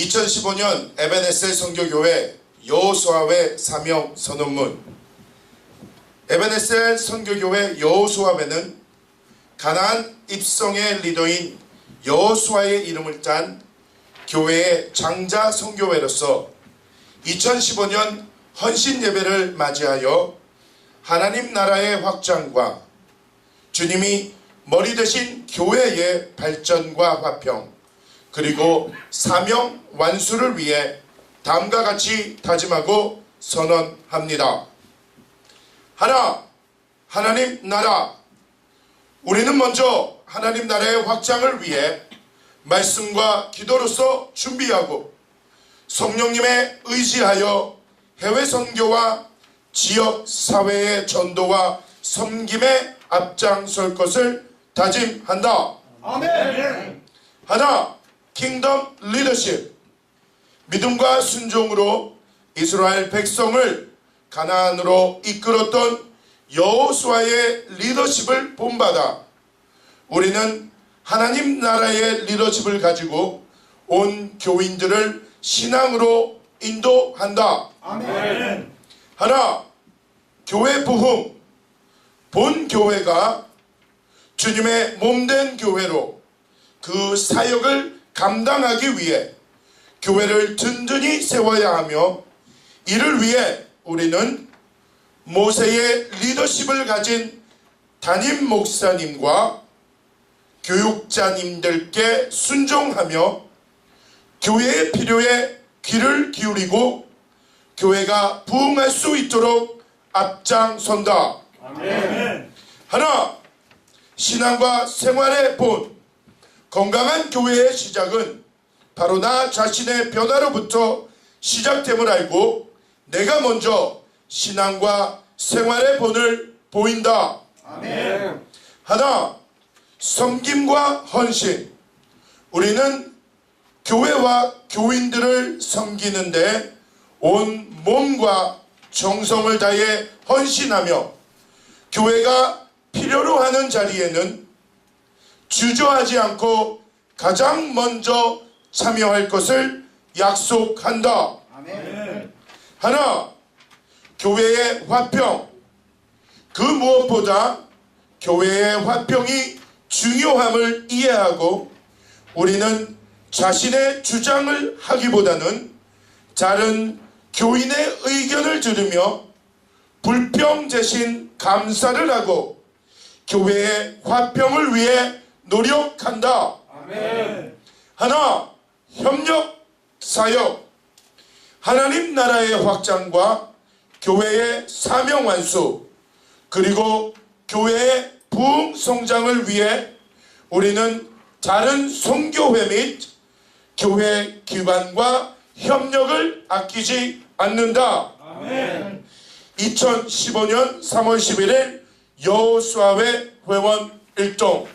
2015년 에베네셀 선교교회 여호수아회 사명 선언문. 에베네셀 선교교회 여호수아회는 가나안 입성의 리더인 여호수아의 이름을 딴 교회의 장자 선교회로서 2015년 헌신 예배를 맞이하여 하나님 나라의 확장과 주님이 머리 대신 교회의 발전과 화평 그리고 사명 완수를 위해 다음과 같이 다짐하고 선언합니다. 하나, 하나님 나라. 우리는 먼저 하나님 나라의 확장을 위해 말씀과 기도로서 준비하고 성령님의 의지하여 해외 선교와 지역 사회의 전도와 섬김에 앞장설 것을 다짐한다. 아멘. 하나, 킹덤 리더십. 믿음과 순종으로 이스라엘 백성을 가나안으로 이끌었던 여호수아의 리더십을 본받아 우리는 하나님 나라의 리더십을 가지고 온 교인들을 신앙으로 인도한다. 아멘. 하나, 교회 부흥. 본 교회가 주님의 몸된 교회로 그 사역을 감당하기 위해 교회를 든든히 세워야 하며 이를 위해 우리는 모세의 리더십을 가진 담임 목사님과 교육자님들께 순종하며 교회의 필요에 귀를 기울이고 교회가 부흥할 수 있도록 앞장선다. 아멘. 하나, 신앙과 생활의 본, 건강한 교회의 시작은 바로 나 자신의 변화로부터 시작됨을 알고 내가 먼저 신앙과 생활의 본을 보인다. 아멘. 하나, 섬김과 헌신. 우리는 교회와 교인들을 섬기는데 온 몸과 정성을 다해 헌신하며 교회가 필요로 하는 자리에는 주저하지 않고 가장 먼저 참여할 것을 약속한다. 아멘. 하나, 교회의 화평. 그 무엇보다 교회의 화평이 중요함을 이해하고 우리는 자신의 주장을 하기보다는 다른 교인의 의견을 들으며 불평 대신 감사를 하고 교회의 화평을 위해 노력한다. 아멘. 하나, 협력 사역. 하나님 나라의 확장과 교회의 사명 완수, 그리고 교회의 부흥 성장을 위해 우리는 다른 선교회 및 교회 기관과 협력을 아끼지 않는다. 아멘. 2015년 3월 11일 여호수아회 회원 일동